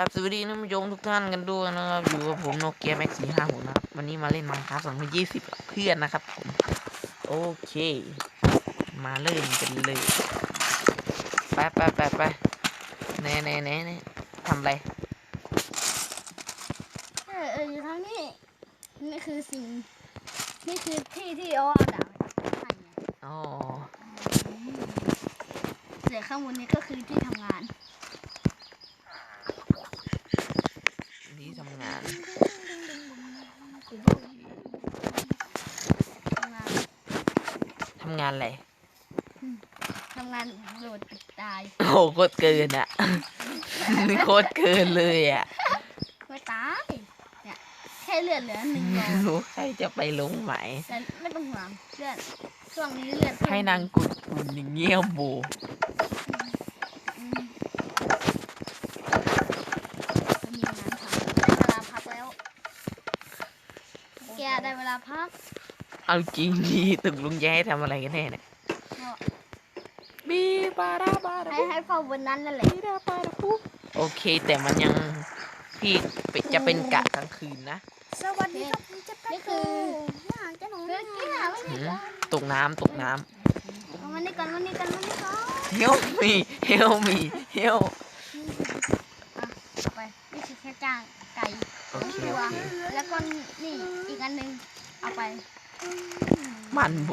ครับสวัสดีท่านผู้ชมทุกท่านกันด้วยนะครับ อยู่กับผมโนเกียแม็กสี่ห้าหกนะครับวันนี้มาเล่นมังคับสองพันยี่สิบเพื่อนนะครับผมโอเค มาเล่นกันเลยไปไปไปไปแน่แน่แน่แน่ทำอะไรเออเอออยู่ทางนี้นี่คือสิ่งนี่คือที่ที่เอาเอาดาบให้ไงอ๋อเดี๋ยวข้างบนนี้ก็คือที่ทำงานนี่ทำงาน ทำงาน ทำงาน อะไรทำงานโดดติดตายโอ้โหโคตรเกินอะโคตรเกินเลยอะไม่ตายเนี่ยแค่เลือดเหลือหนึ่งโลรู้ใครจะไปลงไหม แต่ไม่ต้องห่วงเลือดช่วงนี้เลือดให้นางกุดกุนอย่างเงี้ยโบอืมมีงานทำได้เวลาพักแล้ว แกได้เวลาพัก เอาจริงดีตึกลุงจะให้ทำอะไรกันแน่เนี่ยก็บีบาราบาราให้ให้เฝ้าบนนั้นนั่นแหละบีราบาราปุ๊บโอเค แต่มันยังพี่เป็นจะเป็นกะกลางคืนนะ สวัสดีครับผมจะนี่คืออยากจะหนูคือกินหาไม่หืมีมก่อนตกน้ำตกน้เอามานี่ก่อนมานี่ก่อนมานี่ก่อนำเฮลมีเฮลมีเฮลอะต่อไปนี่คือแค่จ้างไก่โอเคตัโอวเคแล้วก็นี่อีกอันหนึ่งเอาไป มันโบ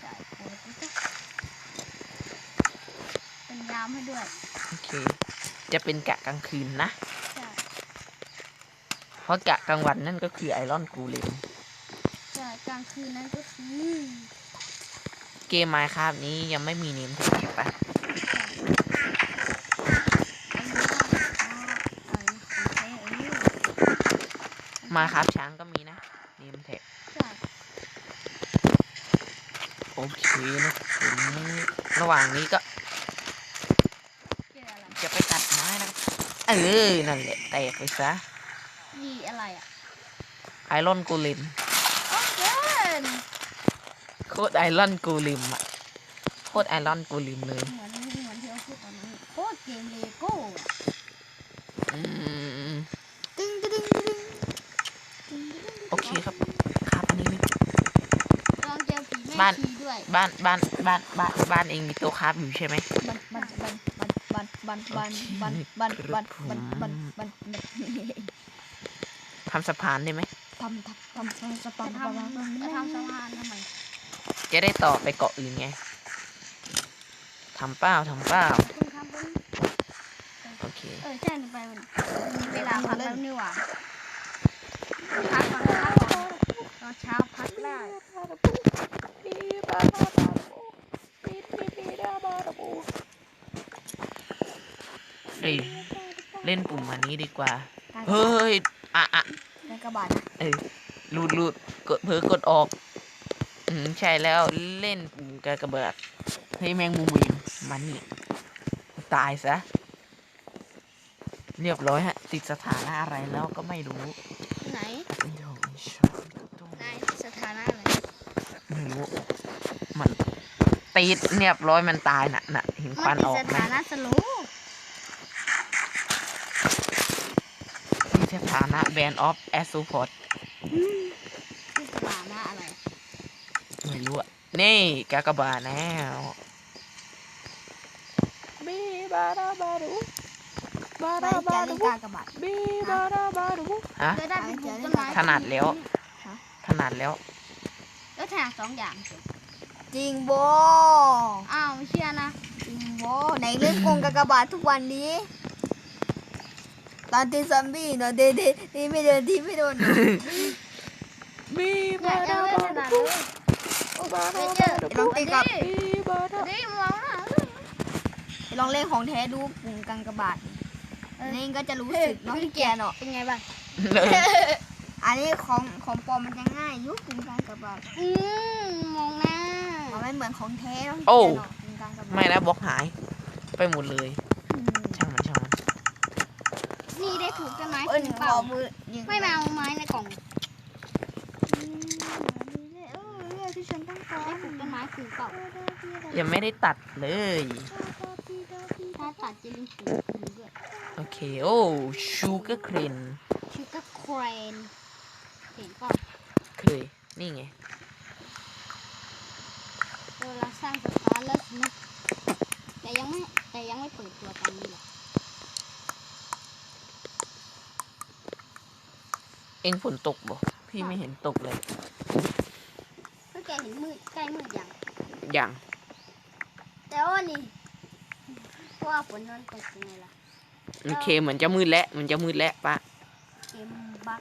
ไก่โอ้ยเป็นยามให้ด้วย โอเค จะเป็นกะกลางคืนนะใช่เพราะกะกลางวันนั่นก็คือไอรอนกูเลมใช่กลางคืนนั้นก็คือเกมไมค์ครับนี้ยังไม่มีเนมแท็กปะอันนี้อ๋ออันนี้ของแท้อันนี้มาครับช้างก็มีนะเนมแท็ก ใช่ โอเคนะผมระหว่างนี้ก็เจออะไรจะไปตัดไม้นะครับเออนั่นแหละแตกไปซะนี่อะไรอะไอรอนกูเลมโอ้เกินโคตรไอรอนกูเลมอะโคตรไอรอนกูเลมเลยเหมือนเหมือนที่เราพูดตอนนั้นโคตรเกมเลโก้อะอืมตึ้งตึ้งตึ้งตึ้งโอเคครับครับอันนี้ลองเจอผีแม่บ้านชีด้วย บ้านบ้านบ้านบ้านบ้านเองมีโต๊ะครับอยู่ใช่ไหมบันบันบันบันบันบันบันบันบันบันบันบันบันบันทำสะพานได้ไหมทำทำทำทำสปาทำจะทำสะพานทำไมจะได้ต่อไปเกาะอื่นไงทำเป้าทำเป้าโอเคเออใช่ไปเวลาพักแล้วนี่หว่าพักก่อนพักก่อนตอนเช้าพักได้ เฮ้ยเล่นปุ่มอันนี้ดีกว่า เฮ้ย อะอะในกระบาดเออรูดรูดกดเผลอกดออก อืมใช่แล้วเล่นปุ่มกากระเบิดเฮ้ยแมงมุมวิมมันนี่ตายซะ เรียบร้อยฮะ ติดสถานะอะไรแล้วก็ไม่รู้ ไหน ไม่รู้ไม่ชอบ นายสถานะอะไร ไม่รู้ มันติดเรียบร้อยมันตายน่ะน่ะเห็นคมัวันนเป็นออกสไหมถานะสโลว์ที่สถานะแบนออฟแอสซูพอร์ตที่สถานะอะไร ไม่รู้อะนี่กากบาทแล้วบีบาราบารุบาไปราบาจะรุเล่นกากระบาดบีบาราบารุฮะจะได้เป็นปลูกต้นไม้ถนัดแล้วถนัดแล้ว แล้วถนัดสองอย่างจริงโบอ้าวไม่เชื่อนะจริงโบไหนเล่นกงกากบาททุกวันนี้ ตอนตีซอมบี้เนาะเดเดตีไม่เดินทีไม่โดนบีเนี่ยบายัรางไม่บาถนัดรุเลยบาราไม่บาเจอรุลองตีกับบีบาราดิมองนะลองเล่นของแท้ดูปุ่มกากบาทนี่ก็จะรู้สึกเนาะพี่แกเนาะเป็นไงบ้างเลย อันนี้ของของปลอมมันจะง่ายอยุคปุ่มกากบาทอืมมองหน้ามันไม่เหมือนของแท้เนาะพี่โอ้แกเนาะปุ่มกากบาทไม่นะบล็อกหาย ไปหมดเลย อืมช่างมันช่างมันนี่ได้ถูกต้นไม้เอ้ยคืนขเปล่าอมือยิงไม่มาเอาไม้ในกล่องอืมเออเรื่องที่ฉันต้องการได้ถูกต้นไม้คืนเปล่ายังไม่ได้ตัดเลย ถ้าตัดจะลืมปลูกคืนด้วยโอเค โอ้ชูเกอร์เครนชื่อก็เครน เห็นก่อนเคย นี่ไงเออเราสร้างสตาร์เลสนะแต่ยังไม่แต่ยังไม่เปิดตัวตอนนี้หรอกเอ็งฝนตกบ่พี่ไม่เห็นตกเลยก็แกเห็นมืดใกล้มืดยังอย่างแต่ว่านี่เพราะว่าฝนมันตกยังไงล่ะโอเคเหมือนจะมืดแล้วเหมันจะมืดแล้วปะเกมบัก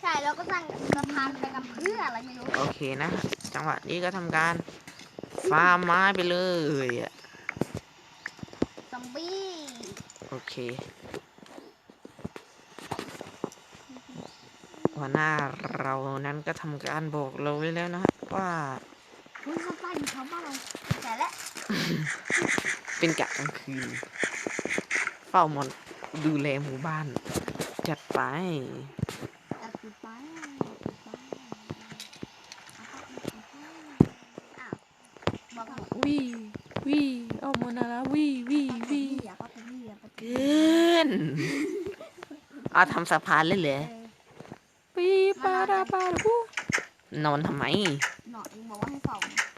ใช่เราก็สร้างสะพานไปกับเพื่ออะไรไม่รู้ โอเคนะ จังหวะนี้ก็ทำการฟาร์มไม้ไปเลยอะซอมบี้โอเค หัวหน้าเรานั้นก็ทำการบอกเราไว้แล้วนะฮะว่า คุณสปายอยู่แถวบ้านเราแต่ละเป็นกะกลางคืน เฝ้ามอนดูแลหมู่บ้าน จัดไป ตัดจุดไปจุดไปอ้าวบอกหมด วีวีเอามานาละวีวีวี อย่าก็เป็นนี่อย่าก็เป็น เกิน เอาทำสะพานเลยเหรอเออปีปาราปาราบูนอนทำไม หนอเองบอกว่าให้เฝ้า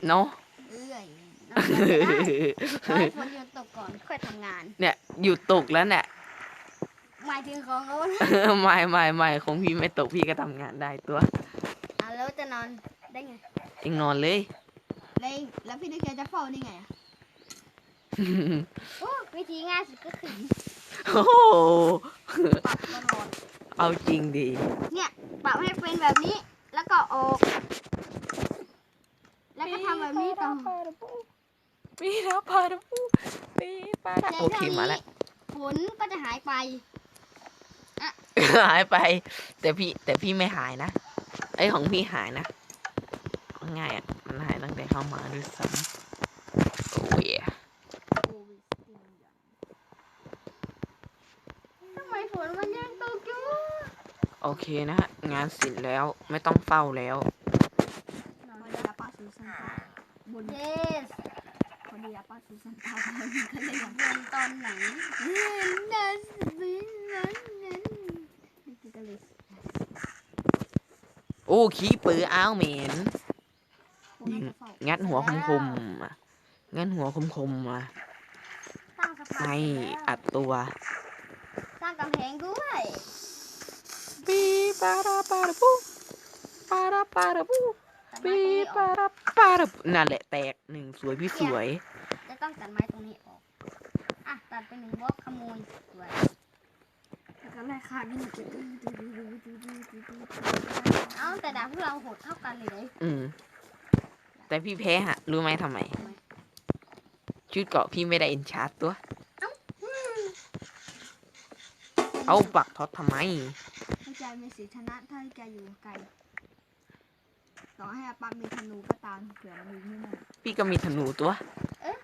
เนาะเอ้ยนอนไม่ได้รอให้ฝนหยุดตกก่อนค่อยทำงาน เนี่ยอยู่ตกแล้วเนี่ยหมายถึงของเขานะไม่ไม่ไม่ของพี่ไม่ตกพี่ก็ทำงานได้ตัวอะแล้วจะนอนได้ไงเองนอนเลยเลยแล้วพี่นักเรียนจะเฝ้าได้ไงอะโอ้วิธีง่ายสุดก็คือ โอ้โหปรับตลอดเอาจริงดี เนี่ยปรับให้เป็นแบบนี้ แล้วก็ออก แล้วก็ทำแบบนี้ต่อปีราปาราบูปีปาราในโอเคเท่ามานี้แล้วฝนก็จะหายไป หายไป แต่พี่แต่พี่ไม่หายนะ ไอยของพี่หายนะง่ายอะ มันหายตั้งแต่เข้ามาด้วยซ้ำโอ้ย ทำไม ฝนมันยังตกอยู่โอเคนะฮะงานเสร็จแล้วไม่ต้องเฝ้าแล้วพอดีละป้าซูซันตาบนเยสพอดีละป้าซูซันตาก็เลยอยากเรียนตอนไหนเรียนนันสินั้นนั้นนี่คือก็เลยโอ้ขี้ปืออ้าวเหม็นงัดหัวคมคมๆอะงัดหัวคมคมๆมาสร้งสะพานให้เสร็จแล้วอัดตัวางกำแพงด้วยบีปาราปาราบูปาราปาราบูบีปาราปาราบูนั่นแหละแตกหนึ่งสวยพี่สวย จะต้องตัดไม้ตรงนี้ออก อะตัดเป็นหนึ่งบล็อกขโมยสวยแล้วล่ค่เอาแต่ดาบพวกเราโหดเท่ากันเลยอืมแต่พี่แพ้ฮะ รู้ไหมทำไม ชุดเกาะพี่ไม่ได้เอ็นชาร์ตตัว เอาปักท็อตทำไมให้ใจมีสิทธิชนะถ้าแกอยู่ไกลต่อให้อาปามีธนูก็ตามเผื่อมันยิงไม่ได้พี่ก็มีธนูตัว เออ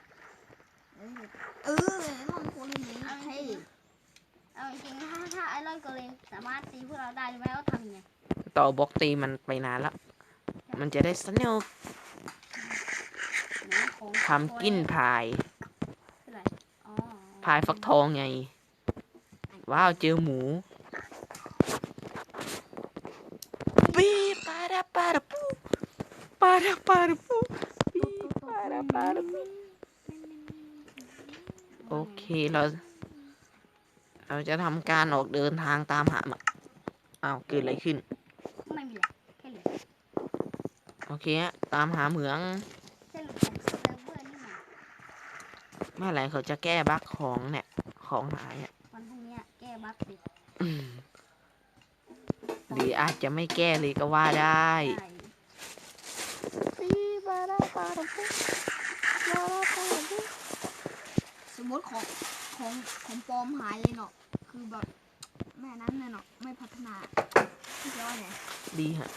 เออลองโคลินี้เอาจเท่ริงๆเอาจริงๆถ้าถ้าไอรอนโกเลมสามารถตีพวกเราได้รู้ไหมว่าทำยังไงต่อบล็อกตีมันไปนานแล้วมันจะได้สนุกไหนของทำกินพาย คืออะไรอ๋อ พายฟักทองไง ว้าวเจอหมูปีปาราปาราปูปาราปาราปูปีปาราปาราปูโอเคเรา เราจะทำการออกเดินทางตามหามาอ้าวเกิดอะไรขึ้นไม่มีอะไรแค่เหลือโอเคฮะตามหาเหมืองเหลือของเซิร์ฟเวอร์นี่หว่าเมื่อไหร่เขาจะแก้บั๊กของเนี่ยของหายอะ หรืออาจจะไม่แก้เลยก็ว่าได้ใช่สมมติของของของปลอมหายเลยเนาะคือแบบแม่นั้นเลยเนาะไม่พัฒนาพี่จะว่าไงดีฮะ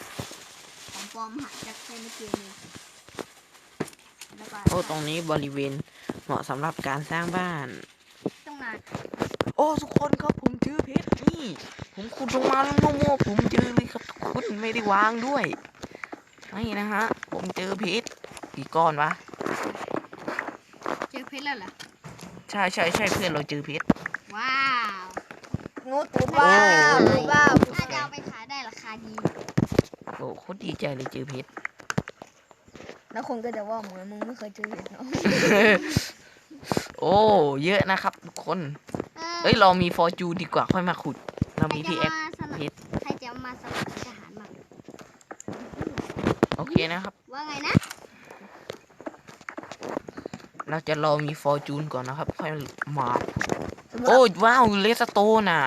ของปลอมหายจากในเกมเลยแล้วก็โอ้ตรงนี้บริเวณเหมาะสำหรับการสร้างบ้านต้องนานโอ้ทุกคนครับผมเจ อเพชรนี่ผมขุดลงมาแล้วมั่วๆผมเจอเลยครับทุกคนไม่ได้วางด้วยนี่นะฮะผมเจอเพชรกี่ก้อนวะเจอเพชรแล้วเหรอใช่ใช่ใช่เพื่อนเราเจอเพชรว้าวงูตูดว้าวตูดว้าวน่าจะเอาไปขายได้ราคาดีโอ้โคตรดีใจเลยเจอเพชรแล้วคนก็จะว่าเหมือนมึงไม่เคยเจอเห็ดเนาะโอ้ เยอะนะครับทุกคน เอ้ย เรามีฟอร์จูดีกว่าค่อยมาขุด เรามีพี่แอคใครจะมาสนับเพชรใครจะมาสมัครทหารมาโอเคนะครับ ว่าไงนะ เราจะรอมีฟอร์จูนก่อนนะครับ ค่อยมาขุดโอ้ว้าวเลสโตน่ะ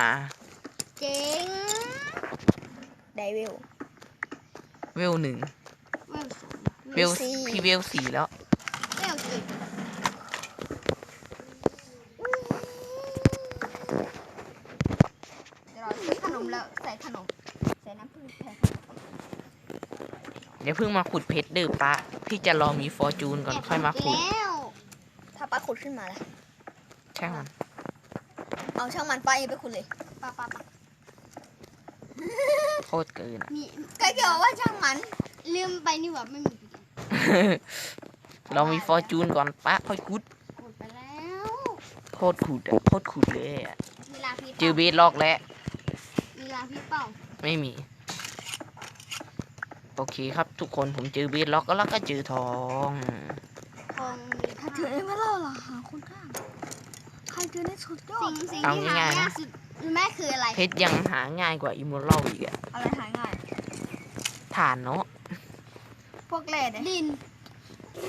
เจ๋งไดวิลเวลหนึ่ง เวลสองเวลสี่พี่เวลสี่แล้วเวลเจ็ด เดี๋ยวเราซื้อขนมแล้ว ใส่ขนม ใส่น้ำผึ้งแทนเดี๋ยวเพิ่งมาขุดเพชรเด้อปะพี่จะรอมีฟอร์จูนก่อนค่อยมาขุด แล้วถ้าป้าขุดขึ้นมาล่ะช่างมัน เอาช่างมันป้าเองไปขุดเลยปะปะปะโคตรเกินมีก็เกี่ยวว่าช่างมันลืมไปนี่หว่าไม่มีเรามีฟอร์จูนก่อนปะค่อยขุดกดไปแล้วโคตรขุดอะโคตรขุดเลยอะมีลาพี่เจอเบสล็อกแล้ว มีลาพี่เป้าไม่มี โอเคครับทุกคนผมเจอเบสล็อกแล้วก็เจอทองทองมีถ้าเจอเอ็มเล่าล่ะหาคนข้างใครเจอได้สุดยอสิ่ดงสิ่งเอาที่หาง่ายๆนะยากสุดรู้ไหมคืออะไร เพชรยังหาง่ายกว่าอิมมอรัลอีกอะอะไรหายง่ายฐานเนาะพวกเล่เด้ดิน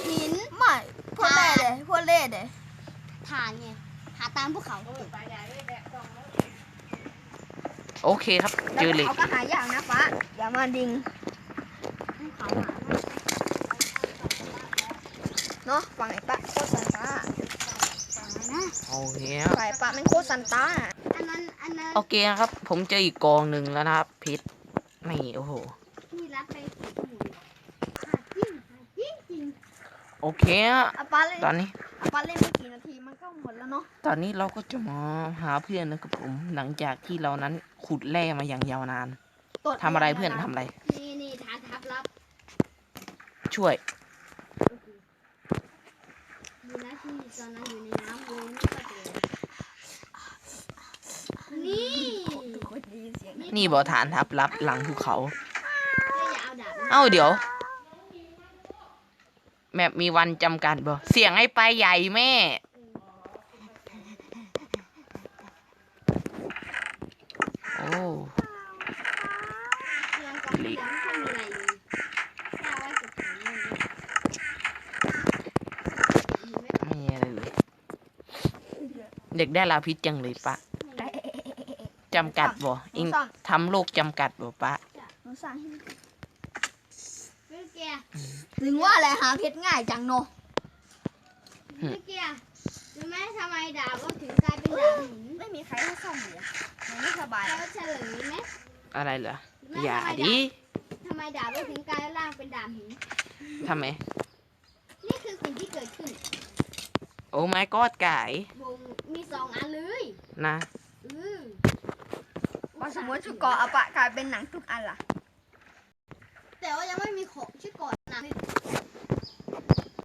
หินไม่พวกเล่เด้พวกเล่เด้ถ่านไงหาตามภูเขา โอเคครับ เจอเหล็ก เขาก็หายากนะป้าอย่ามาดิงภูเขาหาเนาะฝั่งไอ้ป้าโคตรซันต้าฝั่งไหนนะโอเคครับ ฝ่ายป้าเป็นโคตรซันต้าอันนั้นอันนั้นโอเคครับ ผมเจออีกกองหนึ่งแล้วนะครับเพชรนี่โอ้โห ที่รัดไปสิบหมู่ขาดจริงขาดจริงจริงโอเคฮะอาป้าเล่นตอนนี้อาป้าเล่นไม่กี่นาทีมันก็หมด แล้วเนาะตอนนี้เราก็จะมาหาเพื่อนนะครับผมหลังจากที่เรานั้นขุดแร่มาอย่างยาวนานตดทำอะไรเพื่อนทำอะไร นี่นี่ฐานทับลับ ช่วยดูนะที่ตอนนั้นอยู่ในน้ำเลยไม่ก็เจอนี่ทุกคนได้ยินเสียงนี่บ่อฐานทับลับหลังภูเขาก็อย่าเอาดาบนะเอ้าเดี๋ยว แมปมีวันจำกัดบ่เสียงไอ้ไปใหญ่แม่ โอ้ ยังกับยังไม่มีอะไรเลยแค่ว่าสุดท้ายเลยมีไหมไม่มีอะไรเลยเด็กได้ลาพิษจังเลยปะจำกัดบ่อิงทำโลกจำกัดบ่ปะหนูสั่งให้เมื่อกี้ถึงว่าอะไรหาเพชรง่ายจังเนาะเมื่อกี้รู้ไหมทำไมดาบก็ถึงกลายเป็นดาบหินไม่มีใครให้ซ่อมเลยอะมันไม่สบายแล้วเฉลยไหมอะไรเหรอรู้ไหม อย่าทำไมดิทำไมดาบก็ถึงกลายร่างเป็นดาบหิน ทำไม นี่คือสิ่งที่เกิดขึ้น โอ้ไม่กอดไก่วงมีสองอันเลยนะอือว่าสมมติชุดเกาะอะปะกลายเป็นหนังทุกอันล่ะ แต่ว่ายังไม่มีของชื่อก่อนนะ